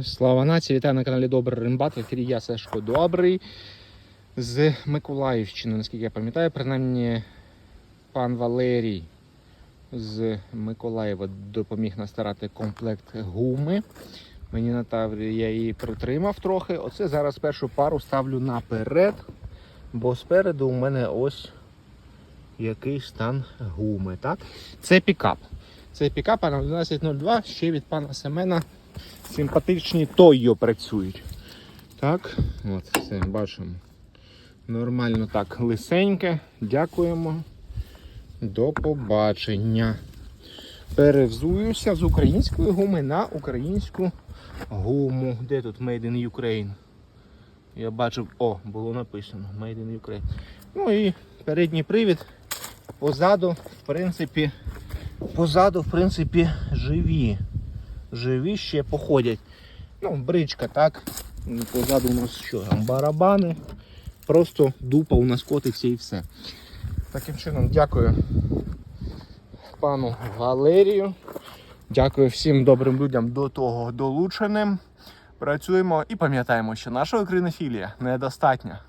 Слава нації, вітаю на каналі Добрий Римбат. Ефірі я Сашко Добрий з Миколаївщини, наскільки я пам'ятаю, принаймні пан Валерій з Миколаєва допоміг настарати комплект гуми. Мені на таврі я її притримав трохи. Оце зараз першу пару ставлю наперед, бо спереду у мене ось який стан гуми. Так? Це пікап. Це пікап на 1102 ще від пана Семена симпатичні Тойо працюють. Так, от, все, бачимо. Нормально так, лисеньке. Дякуємо. До побачення. Перевзуюся з української гуми на українську гуму. Де тут Made in Ukraine? Я бачив, о, було написано Made in Ukraine. Ну і передній привід. Позаду, в принципі, позаду, в принципі, живі живі ще походять. Ну, бричка, так. Позаду у нас що? Там барабани. Просто дупа у нас котиться і все. Таким чином, дякую пану Валерію. Дякую всім добрим людям до того долученим. Працюємо і пам'ятаємо, що наша українофілія недостатня.